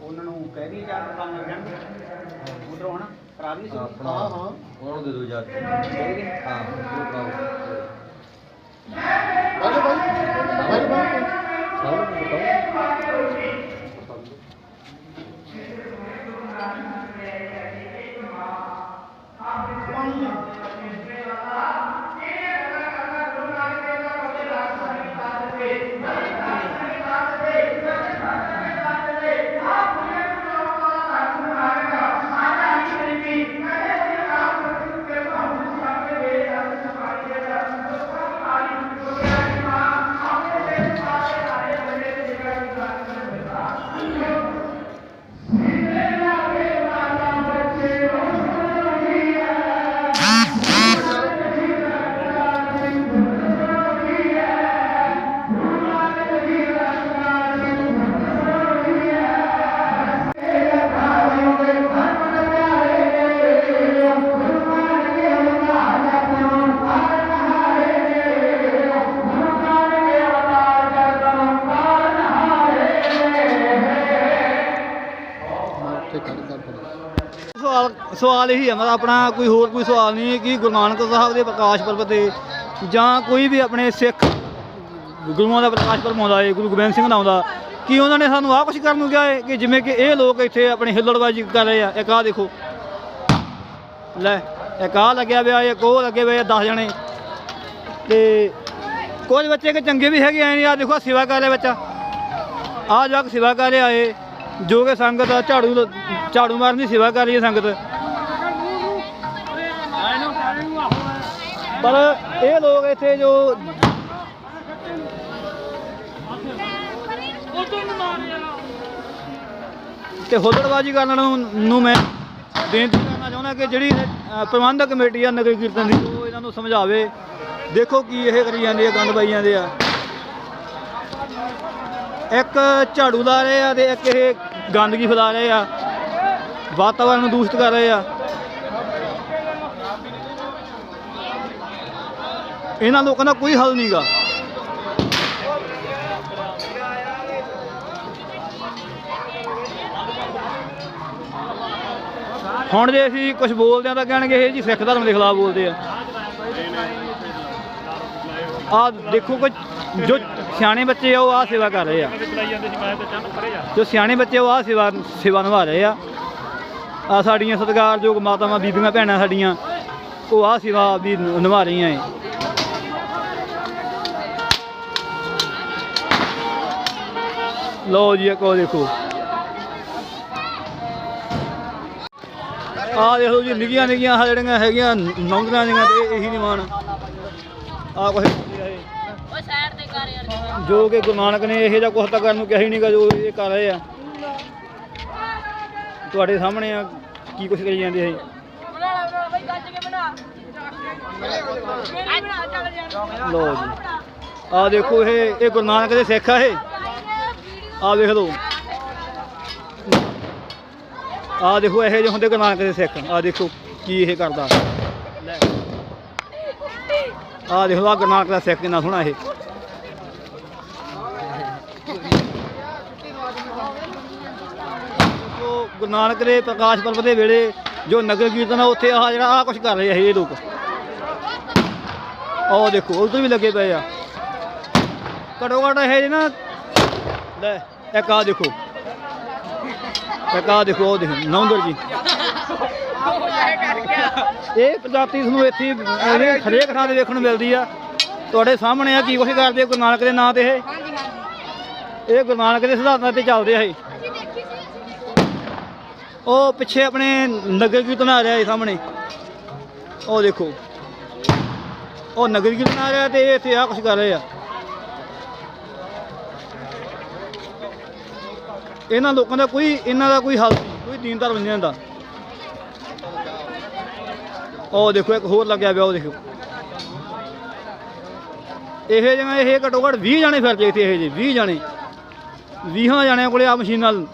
ਉਹਨਾਂ ਨੂੰ ਕਹਿ ਦੀ ਚਾਰ ਲੱਗ ਜਾਣਗੇ ਉਧਰੋਂ ਹਨਾ ਕਰਾ ਦੀ ਹਾਂ ਹਾਂ। ਉਹਨੂੰ ਦੇ ਦਿਓ ਯਾਰ ਹਾਂ। ਉਹ ਕਰਾਓ ਬਾਈ ਬਾਈ। ਸਵਾਲ ਇਹੀ ਹੈ ਮਤਲਬ ਆਪਣਾ ਕੋਈ ਹੋਰ ਕੋਈ ਸਵਾਲ ਨਹੀਂ ਹੈ ਕਿ ਗੁਰੂ ਨਾਨਕ ਸਾਹਿਬ ਦੇ ਪ੍ਰਕਾਸ਼ ਪਰਬ ਤੇ ਜਾਂ ਕੋਈ ਵੀ ਆਪਣੇ ਸਿੱਖ ਗੁਰੂਆਂ ਦਾ ਪ੍ਰਕਾਸ਼ ਪਰਬ ਆਉਂਦਾ ਹੈ, ਗੁਰੂ ਗੋਬਿੰਦ ਸਿੰਘ ਦਾ ਆਉਂਦਾ, ਕਿ ਉਹਨਾਂ ਨੇ ਸਾਨੂੰ ਆਹ ਕੁਛ ਕਰਨ ਨੂੰ ਕਿਹਾ ਹੈ ਕਿ ਜਿਵੇਂ ਕਿ ਇਹ ਲੋਕ ਇੱਥੇ ਆਪਣੀ ਹਿੱਲੜਬਾਜੀ ਕਰ ਰਹੇ ਆ, ਇੱਕ ਆਹ ਦੇਖੋ। ਲੈ, ਇੱਕ ਆਹ ਲੱਗਿਆ ਪਿਆ, ਇੱਕ ਉਹ ਲੱਗੇ ਹੋਏ ਆ 10 ਜਣੇ। ਤੇ ਕੁਝ ਬੱਚੇ ਕਿ ਚੰਗੇ ਵੀ ਹੈਗੇ ਆਏ ਨਹੀਂ ਆ ਦੇਖੋ ਸੇਵਾ ਕਰ ਰਿਹਾ ਬੱਚਾ। ਆ ਜਾ ਕੇ ਸੇਵਾ ਕਰ ਰਿਹਾ ਏ, ਜੋ ਕਿ ਸੰਗਤ ਝਾੜੂ ਝਾੜੂ ਮਾਰਨ ਦੀ ਸੇਵਾ ਕਰ ਰਹੀ ਹੈ ਸੰਗਤ। ਪਰ ਇਹ ਲੋਕ ਇੱਥੇ ਜੋ ਤੇ ਹੁੱਲੜਬਾਜੀ ਕਰਨ ਨੂੰ ਮੈਂ ਬੇਨਤੀ ਕਰਨਾ ਚਾਹੁੰਦਾ ਕਿ ਜਿਹੜੀ ਪ੍ਰਬੰਧਕ ਕਮੇਟੀ ਆ ਨਗਰ ਕੀਰਤਨ ਦੀ, ਉਹ ਇਹਨਾਂ ਨੂੰ ਸਮਝਾਵੇ। ਦੇਖੋ ਕੀ ਇਹ ਕਰੀ ਜਾਂਦੇ ਆ, ਗੰਦ ਪਾਈ ਜਾਂਦੇ ਆ। ਇੱਕ ਝਾੜੂ ਲਾ ਰਹੇ ਆ ਤੇ ਇੱਕ ਇਹ ਗੰਦਗੀ ਫੈਲਾ ਰਹੇ ਆ। ਵਾਤਾਵਰਨ ਨੂੰ ਦੂਸ਼ਿਤ ਕਰ ਰਹੇ ਆ। ਇਹਨਾਂ ਲੋਕਾਂ ਦਾ ਕੋਈ ਹੱਲ ਨਹੀਂਗਾ ਹੁਣ ਜੇ ਅਸੀਂ ਕੁਝ ਬੋਲਦੇ ਆ ਤਾਂ ਕਹਿਣਗੇ ਇਹ ਜੀ ਸਿੱਖ ਧਰਮ ਦੇ ਖਿਲਾਫ ਬੋਲਦੇ ਆ। ਆ ਦੇਖੋ ਕਿ ਜੋ ਸਿਆਣੇ ਬੱਚੇ ਆ ਉਹ ਆ ਸੇਵਾ ਕਰ ਰਹੇ ਆ। ਜੋ ਸਿਆਣੇ ਬੱਚੇ ਉਹ ਆ ਸੇਵਾ ਸੇਵਾ ਨਿਭਾ ਰਹੇ ਆ। ਆ ਸਾਡੀਆਂ ਸਤਿਕਾਰਯੋਗ ਮਾਤਾਵਾਂ, ਬੀਬੀਆਂ, ਭੈਣਾਂ ਸਾਡੀਆਂ, ਉਹ ਆ ਸੇਵਾ ਵੀ ਨਿਭਾ ਰਹੀਆਂ ਏ। ਲਓ ਜੀ ਇੱਕ ਉਹ ਦੇਖੋ। ਆ ਦੇਖੋ ਜੀ, ਨਿੱਕੀਆਂ ਨਿੱਕੀਆਂ ਆਹ ਜਿਹੜੀਆਂ ਹੈਗੀਆਂ ਨੌਂਦਰਾਂ ਦੀਆਂ ਤੇ ਇਹੀ ਨਿਮਾਨ ਆ ਕੁਛ ਜੋ ਕਿ ਗੁਰੂ ਨਾਨਕ ਨੇ ਇਹੋ ਜਿਹਾ ਕੁਛ ਤਾਂ ਕਰਨ ਨੂੰ ਕਿਹਾ ਹੀ ਨਹੀਂਗਾ ਜੋ ਇਹ ਕਰ ਰਹੇ ਆ। ਤੁਹਾਡੇ ਸਾਹਮਣੇ ਆ, ਕੀ ਕੁਛ ਕਰੀ ਜਾਂਦੇ ਹੈ ਇਹ? ਲਓ ਜੀ। ਆ ਦੇਖੋ ਇਹ ਇਹ ਗੁਰੂ ਨਾਨਕ ਦੇ ਸਿੱਖ ਆ ਇਹ। ਆ ਦੇਖ ਲਓ। ਆ ਦੇਖੋ, ਇਹੋ ਜਿਹੇ ਹੁੰਦੇ ਗੁਰੂ ਨਾਨਕ ਦੇ ਸਿੱਖ। ਆ ਦੇਖੋ ਕੀ ਇਹ ਕਰਦਾ। ਆ ਦੇਖੋ ਆ ਗੁਰੂ ਨਾਨਕ ਦਾ ਸਿੱਖ ਕਿੰਨਾ ਸੋਹਣਾ ਇਹ। ਗੁਰੂ ਨਾਨਕ ਦੇ ਪ੍ਰਕਾਸ਼ ਪਰਬ ਦੇ ਵੇਲੇ ਜੋ ਨਗਰ ਕੀਰਤਨ ਆ, ਉੱਥੇ ਆ ਜਿਹੜਾ ਆ ਕੁਝ ਕਰ ਰਹੇ ਆ ਇਹ ਲੋਕ। ਉਹ ਦੇਖੋ, ਉਧਰ ਵੀ ਲੱਗੇ ਪਏ ਆ। ਘਟੋ ਘਟ ਇਹ ਜੇ ਨਾ ਲੈ ਇੱਕ ਆ ਦੇਖੋ। ਇੱਕ ਆ ਦੇਖੋ ਉਹ ਦੇਖੋ ਨੌਂਦਰ ਜੀ। ਇਹ ਪ੍ਰਜਾਤੀ ਤੁਹਾਨੂੰ ਇੱਥੇ ਹੀ, ਹਰੇਕ ਥਾਂ ਤੇ ਵੇਖਣ ਨੂੰ ਮਿਲਦੀ ਆ। ਤੁਹਾਡੇ ਸਾਹਮਣੇ ਆ ਕੀ ਕੁਛ ਕਰਦੇ ਆ ਗੁਰੂ ਨਾਨਕ ਦੇ ਨਾਂ ਤੇ ਇਹ? ਇਹ ਗੁਰੂ ਨਾਨਕ ਦੇ ਸਿਧਾਂਤਾਂ ਤੇ ਚੱਲਦੇ ਆ ਇਹ। ਉਹ ਪਿੱਛੇ ਆਪਣੇ ਨਗਰ ਕੀਰਤਨ ਆ ਰਿਹਾ ਹੈ ਸਾਹਮਣੇ। ਉਹ ਦੇਖੋ। ਉਹ ਨਗਰ ਕੀਰਤਨ ਆ ਰਿਹਾ ਤੇ ਇਹ ਇੱਥੇ ਆ ਕੁਛ ਕਰ ਰਹੇ ਆ। ਇਹਨਾਂ ਲੋਕਾਂ ਦਾ ਕੋਈ, ਇਹਨਾਂ ਦਾ ਕੋਈ ਹੱਲ ਨਹੀਂ, ਕੋਈ ਦੀਨ ਧਰਮ ਨਹੀਂ ਹੁੰਦਾ ਉਹ ਦੇਖੋ, ਇੱਕ ਹੋਰ ਲੱਗਿਆ ਪਿਆ ਉਹ ਦੇਖੋ। ਇਹ ਜਿਵੇਂ ਇਹ ਘੱਟੋ ਘੱਟ 20 ਜਾਣੇ ਫਿਰਦੇ ਇੱਥੇ, ਇਹ ਜੀ 20 ਜਾਣੇ। 20 ਜਾਣਿਆਂ ਕੋਲੇ ਆ ਮਸ਼ੀਨ ਨਾਲ